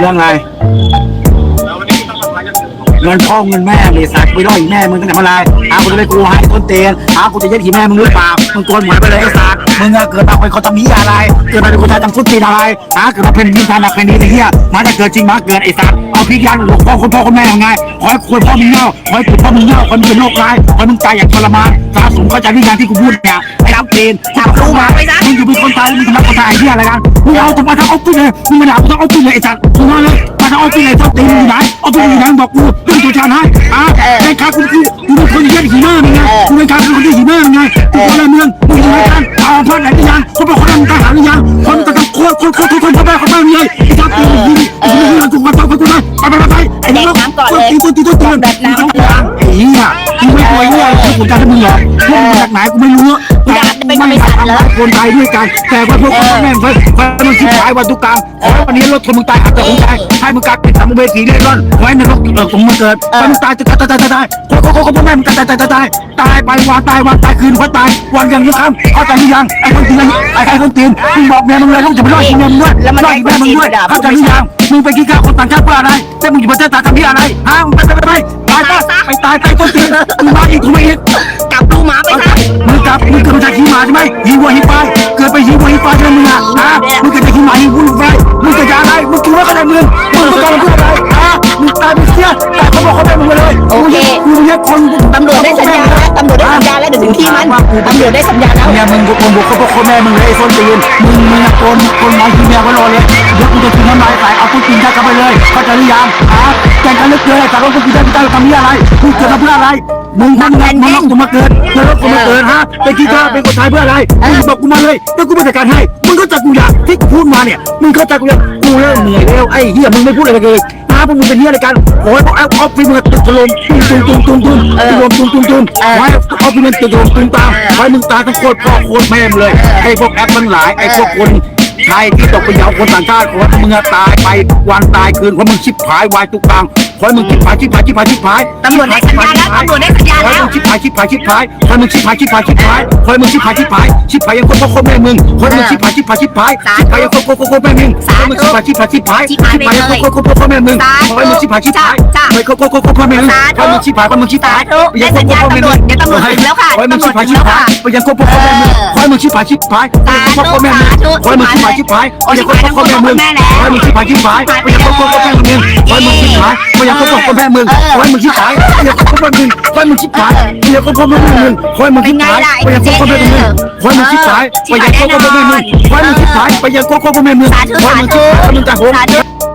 Ra เงินพ่อเงินแม่เลยสัตว์ไปด้อยแม่มึงตั้งแต่เมื่อไรหากูจะไปกูให้ต้นเตียนหากูจะเยัดขี่แม่มึงหรือเปล่ามึงโกนหมวไปเลยไอ้สัตว์มึงอะเกิดมาเป็นคนทำนี้อะไร เกิดมาเป็นคนไทยทำฟุตตีอะไรหาเกิดมาเป็นนินทานแบบนี้ไอ้เหี้ยมาจะเกิดจริงมาเกิดไอ้สัตว์เอาพริกยันหลวงพ่อคนพ่อคนแม่ยังไงขอให้ควรพ่อมึงเน่าขอให้คุณพ่อมึงเน่าขอให้มึงเป็นโรคร้ายขอให้มึงตายอย่างทรมานสาสมเข้าใจวิญญาณที่กูพูดเนี่ยไอ้รับเตีนจับรู้มามึงอยู่เป็นคนตายมึงทำร้ายคนตายไอ้เหี้ยอะไรกันมึงเอาทำไมทั้งออฟฟิศเลยมึงมาด่ากูทั้งออฟฟิศเลยไอ้สัตว์มึงมาเลย มาทั้งออฟฟิศเลยทั้งตีนมึงอยู่ไหนออฟฟิศมึงอยู่ไหนมึงบอกกูเรื่องตัวชาญให้อะไอ้ข้ากูกูกูเป็นคนเยี่ยมหีหน้ามึงไงกูเป็นข้าเป็นคนเยี่ยมหีหน้ามึงไงกูคนละเมืองมึงอยู่ไหนกันเอาพาดไหนหรือยังคนเป็นคนทำทหารหรือยังคนตะกันโคตรโคตรโคตรโคตรคนแม่คนแม่มึงเลยไอ้สัตว์กูมึงไอ้มึงถูกมาต้องไปกูเลยไปไปไปไอ้น้องตัวตีตัวตีตัวตีแบบน้ำไอ้เหี้ยมึงไม่กลัวเหี้ยกูกดดันมึงหรอพวกมึงจากไหนกูไม่รู้ แต่ไม่ทำคนไทยด้วยกัน แต่ว่าพวกแม่งเฮ้ยมันชิบหายวันทุกกลางขอวันนี้รถชนมึงตายอัตราของตายให้มึงกลายเป็นสัมภเวสีเล่ร่อนไว้ในรถเออของมึงเกิดให้มึงตายจะตายตายตายตายโคโคโคโคพ่อแม่มึงตายตายตายตายตายไปวันตายวันตายคืนวันตายวันยังยังคำเข้าใจหรือยังไอ้คนตีนไอ้ไอ้คนตีนมึงบอกแม่มึงเลยต้องจะไปรอดกินแม่มึงด้วยรอดแม่มึงด้วยเข้าใจหรือยังมึงไปกินข้าวคนต่างชาติเพื่ออะไรแต่มึงอยู่ประเทศไทยทำที่อะไรฮะมึงไปไปไปตายไปตายตายคนตีนมึงมาอีกทำไมอีก มาจากขี้หมาใช่ไหมหีวัวหีควายเกิดไปหีวัวหีควายใช่ไหมมึงอะฮะมึงเกิดจากขี้หมาหีวัวหีควายมึงเกิดจากอะไรมึงคิดว่าอะไรมึงมึงต้องการเพื่ออะไรฮะมึงตายไปเสียตายเขาบอกเขาได้มึงไปเลยกูเนี่ยคนตำรวจได้สัญญาณแล้วตำรวจได้สัญญาณแล้วเดี๋ยวถึงที่มันตำรวจได้สัญญาณแล้วเนี่ยมึงกูมึงบุกเขาบอกเขาแม่มึงเลยไอ้ส้นตีนมึงมึงโกนโกนน้อยขี้เมียก็รอเลยเดี๋ยวกูจะกินน้ำลายใส่เอากูกินได้กันไปเลยเข้าใจหรือยังฮะแกงกันลึกเลยแต่เรากูกินได้ไม่ได้ทำนี่อะไรกูเกิดมาเพื่ออะไร มึงมันมึงมึงกูมาเกิดเกิดรถกูมาเกิดฮะไปกินข้าวเป็นคนไทยเพื่ออะไรมึงบอกกูมาเลยแล้วกูไปจัดการให้ มึงก็จัดกูอย่างที่กูพูดมาเนี่ยมึงเข้าใจกูยังกูเริ่มเหนื่อยแล้วไอ้เหี้ยมึงไม่พูดอะไรเลยนะพวกมึงเป็นเหี้ยอะไรกันโอ้ยบอกเอาออฟฟิศมึงตึกถล่มตุ้มตุ้มตุ้มตุ้มตุ้มตุ้มตุ้มตุ้มตุ้มไว้ออฟฟิศมึงตึกถล่มตุ้มตามไว้มึงตายทั้งโคตรพ่อโคตรแม่มึงเลยไอ้พวกแอปมันหลายไอ้พวกคน ไทยที่ตกเป็นเหยาคนต่างชาติขอให้มึงตายไปวันตายคืนเพราะมึงชิบหายวายทุกทางขอให้มึงชิบหายชิบหายชิบหายชิบหายตำรวจได้สัญญาณแล้วตำรวจได้สัญญาณขอให้แล้ว มึงชิบหายชิบหายชิบหายขอให้มึงชิบหายชิบหายชิบหายขอให้มึงชิบหายชิบหายชิบหายยังคนพ่อคนแม่มึงขอให้มึงชิบหายชิบหายชิบหายชิบหายยังคนพ่อคนแม่มึงขอให้มึงชิบหายชิบหายชิบหายชิบหายยังคนพ่อคนพ่อแม่มึงขอให้มึงชิบหายชิบหายขอให้คนพ่อคนพ่อแม่มึงขอให้มึงชิบหายขอให้มึงชิบหายยังคนพ่อคนแม่มึงขอให้มึงชิบหายชิบหายไปยังคนพ่อคนแม่มึงขอให้มึงชิบหายชิบหายไปยังคนพ่อคนแม่มึงขอให้มึงชิบหายายชิบหายเอาอย่าคกับคนแม่มึงไว้มึงชิบหายชิบหายเอาอย่าคบกับคนแม่มึงไอ้มึงชิบหายเอาอย่าคบกคบคนแม่มึงไอ้มึงชิบหายเอาอย่าคบกับคนมึงไอ้มึงชิบหายเอาอย่าคบกับคนแม่มึงไอ้มึงชิบหายเอาอย่าคบกคบคนแม่มึงไอ้มึงชิบหายเอาอย่าคบกับคนแม่มึงไอ้มึงชิบหายเอาอย่าคบกับคนแม่มึงไว้มึงชิบหายมึงจะโหง